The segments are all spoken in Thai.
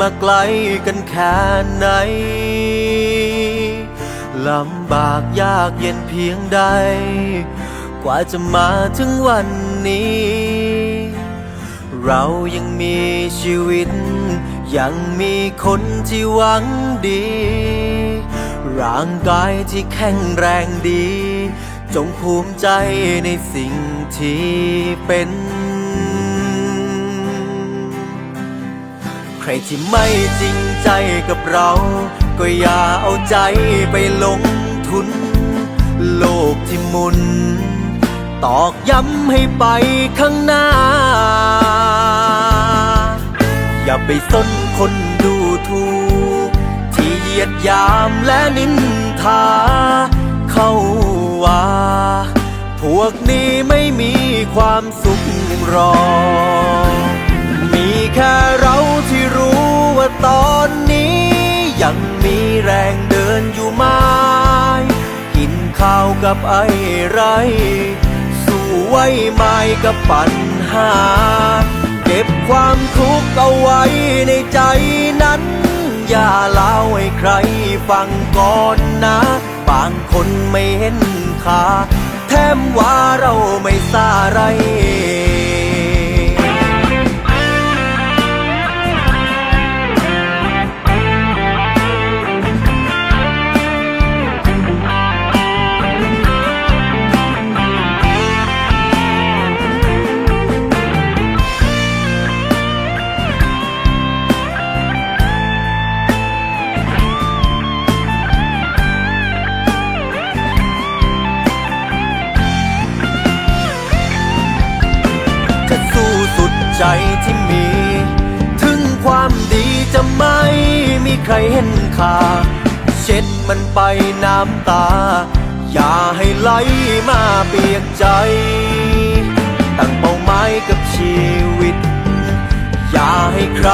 มาไกลกันแค่ไหน ลำบากยากเย็นเพียงใด กว่าจะมาถึงวันนี้ เรายังมีชีวิต ยังมีคนที่หวังดี ร่างกายที่แข็งแรงดี จงภูมิใจในสิ่งที่เป็น รที่ไม่จริงใจกับเรา ก็อย่าเอาใจไปลงทุน โลกที่มุน ตอกย้ำให้ไปข้างหน้า อย่าไปสนคนดูถูก ที่เหยียดยามและนินทา เข้าว่า พวกนี้ไม่มีความสุขรอ ยังมีแรงเดินอยู่ไหมกินข้าวกับไอ้ไร สู้ไว้ไม่กับปัญหา เก็บความทุกข์เอาไว้ในใจนั้น อย่าเล่าให้ใครฟังก่อนนะ บางคนไม่เห็นค่าแถมว่าเราไม่สาไร ที่มี ถึงความดีจะไม่มีใครเห็นค่า เช็ดมันไปน้ำตา อย่าให้ไหลมาเปียกใจ ตั้งเป้าหมายกับชีวิต อย่าให้ใคร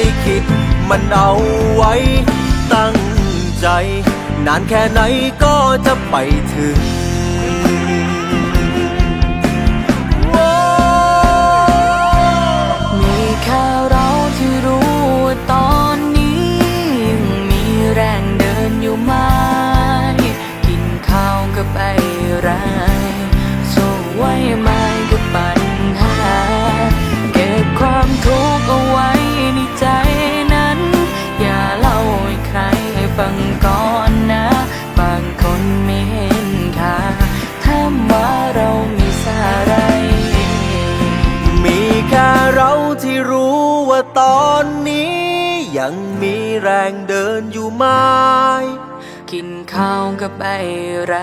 ลิขิต มันเอาไว้ตั้งใจ นานแค่ไหนก็จะไปถึง ไรสู้ไว้ไหมกับปัญหา เก็บความทุกข์เอาไว้ในใจนั้น อย่าเล่าให้ใครฟังก่อนนะ บางคนไม่เห็นค่าถ้าว่าเรามีสาไร มีแค่เราที่รู้ว่าตอนนี้ ยังมีแรงเดินอยู่ไหมกินข้าวกับไอ้ไร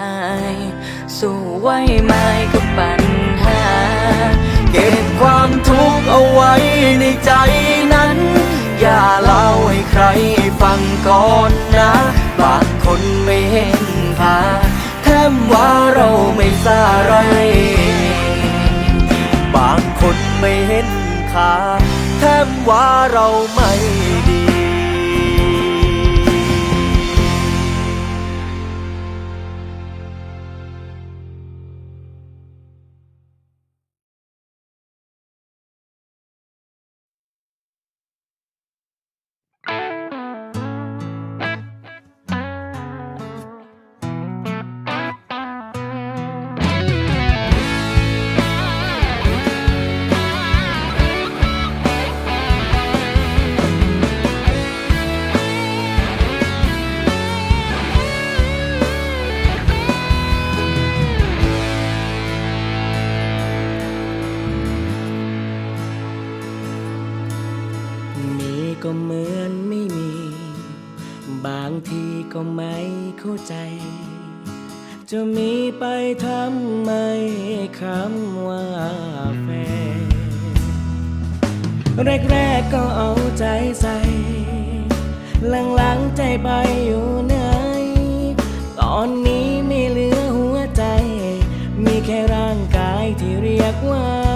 สู้ไว้ไหมกับปัญหา เก็บความทุกข์เอาไว้ในใจนั้น อย่าเล่าให้ใครฟังก่อนนะ บางคนไม่เห็นค่าแถมว่าเราไม่สาไร บางคนไม่เห็นค่าแถมว่าเราไม่ดี ก็เหมือนไม่มี บางทีก็ไม่เข้าใจ จะมีไปทำไมคำว่าแฟนแรกๆก็เอาใจใส่ หลังๆใจไปอยู่ไหน ตอนนี้ไม่เหลือหัวใจ มีแค่ร่างกายที่เรียกว่า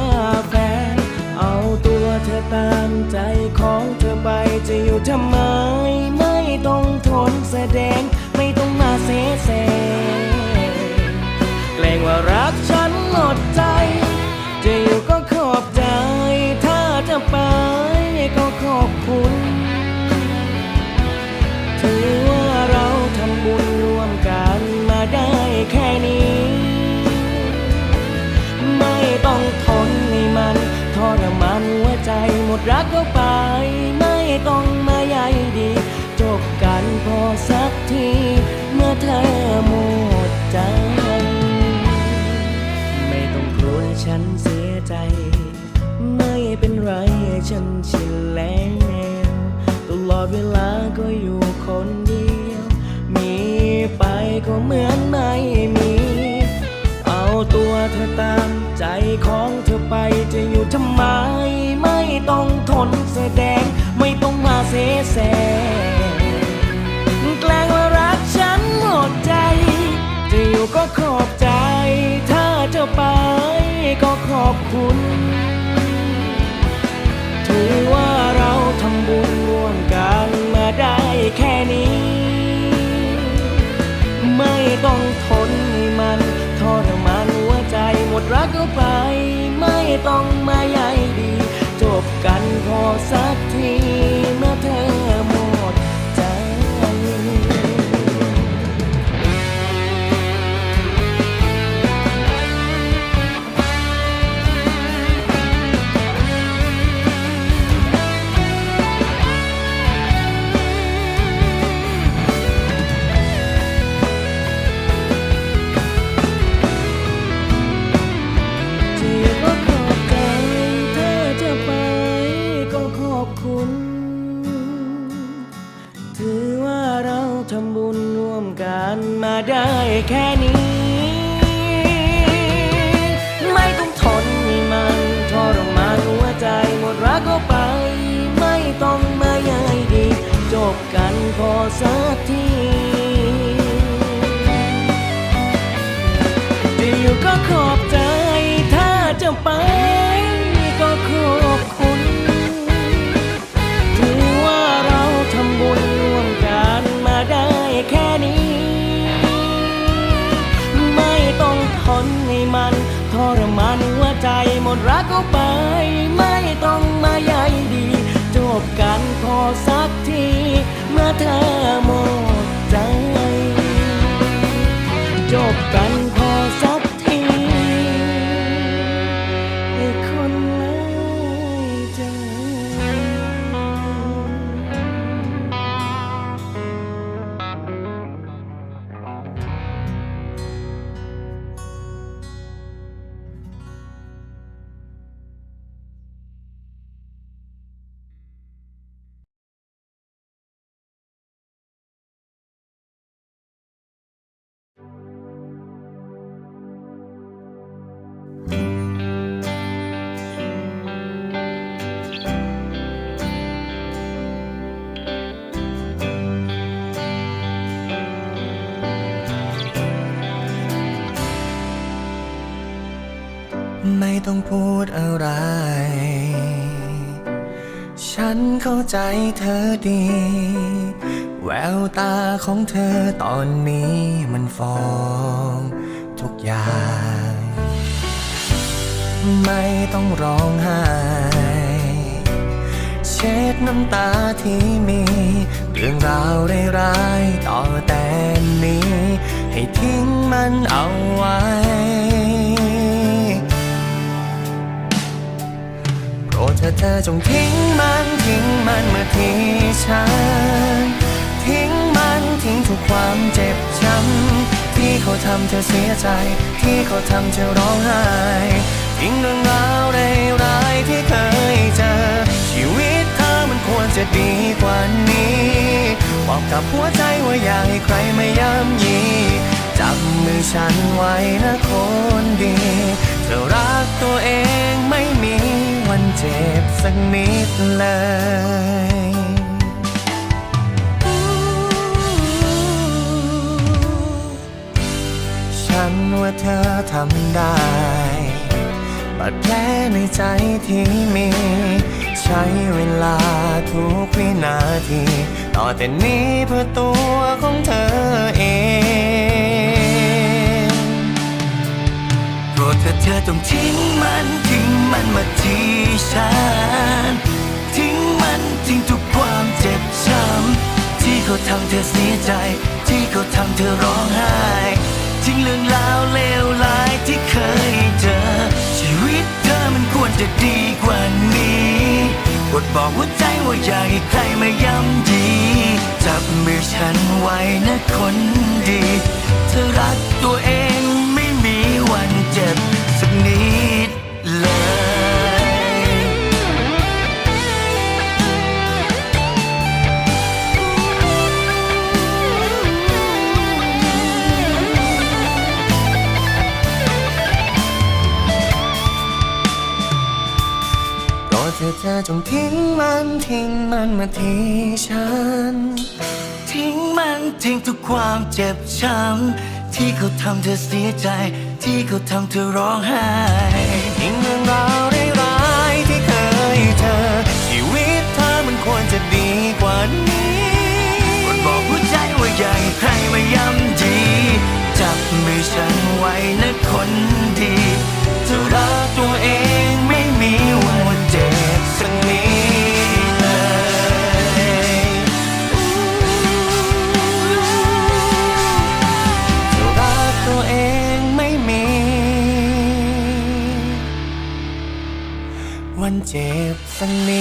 มดรักก็ไป ไม่ต้องมาใยดี จบกันพอสักที เมื่อเธอหมดใจ ไม่ต้องกลัวฉันเสียใจ ไม่เป็นไรฉันชินแล้วตลอดเวลาก็อยู่คนเดียว มีไปก็เหมือนไม่มี เอาตัวเธอตามใจของเธอไปจะอยู่ทำไม นแสดงไม่ต้องมาเสแสร้งแกล้งว่ารักฉันหมดใจ จะอยู่ก็ขอบใจ ถ้าจะไปก็ขอบคุณถือว่าเราทำบุญร่วมกันมาได้แค่นี้ ไม่ต้องทนให้มันทรมานหัวใจหมดรักก็ไป ไม่ต้องมาใยดีจบ กั คุณ ถือว่าเราทำบุญร่วมกันมาได้แค่นี้ ไม่ต้องทนให้มันทรมานหัวใจหมดรักก็ไป ไม่ต้องมาใยดี จบกันพอสักทีจะอยู่ก็ขอบ เต้องพูดอะไร ฉันเข้าใจเธอดี แววตาของเธอตอนนี้มันฟ้องทุกอย่าง ไม่ต้องร้องไห้ เช็ดน้ำตาที่มี เรื่องราวร้ายๆต่อแต่นี้ ให้ทิ้งมันเอาไว้ โปรดเธอจงทิ้งมันทิ้งมันเมื่อที่ฉัน ทิ้งมันทิ้งทุกความเจ็บช้ำที่เขาทำเธอเสียใจ ที่เขาทำเธอร้องไห้ทิ้งเรื่องราวร้ายที่เคยเจอ ชีวิตเธอมันควรจะดีกว่านี้บอกกับหัวใจว่าอยากให้ใครไมาย้ำยีจับมือฉันไว้นะคนดี เธอรัก ตัวเองไม่มีวันเจ็บสักนิดเลยฉันว่าเธอทำได้บาดแผลในใจที่มี ใช้เวลาทุกวินาที ต่อแต่นี้เพื่อตัวของเธอเอง โปรดดเธอต้องทิ้งมันทิ้งมันมาที่ฉัน ทิ้งมันทิ้งทุกความเจ็บช้ำที่เขาทำเธอเสียใจ ที่เขาทำเธอร้องไห้ทิ้งเรื่องราวเลวร้ายที่เคยเจอ ชีวิตเธอมันควรจะดีกว่านี้บทบอกหัวใจว่าอยากให้ใครมาย้ำยีจับมือฉันไว้นะคนดี เธอรักตัวเอง ธอเธอจงทิ้งมันทิ้งมันมาที่ฉัน ทิ้งมันทิ้งทุกความเจ็บช้ำที่เขาทำเธอเสียใจ ที่เขาทำเธอร้องไห้ทิ้งเรื่องราวร้ายที่เคยเจอชีวิตเธอมันควรจะดีกว่านี้กดบอกหัวใจว่าย่ให้ใครมาย้ำยีจับมือฉันไว้นะคนดีเธอรักตัวเอง จ็บ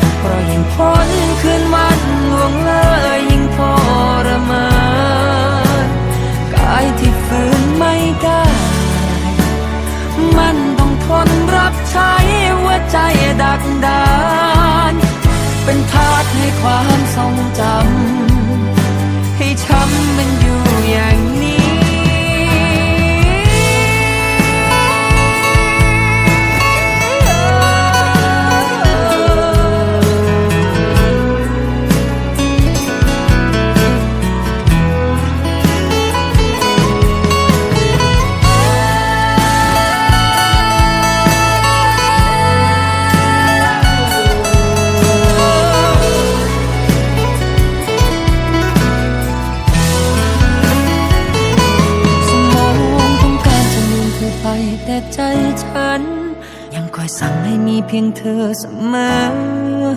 เพราะยิ่งพ้นคืนวันล่วงเลยยิ่งทรมานกายที่ฝืนไม่ได้ มันต้องทนรับใช้หัวใจดักดาน เป็นทาสให้ความทรงจำให้ช้ำ อยสั่งให้มีเพียงเธอเสมอ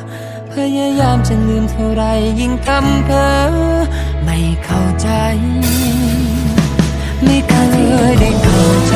พยายามจะลืมเท่าไรยิ่งกำเพ้อไม่เข้าใจ ไม่เคยได้เข้าใจ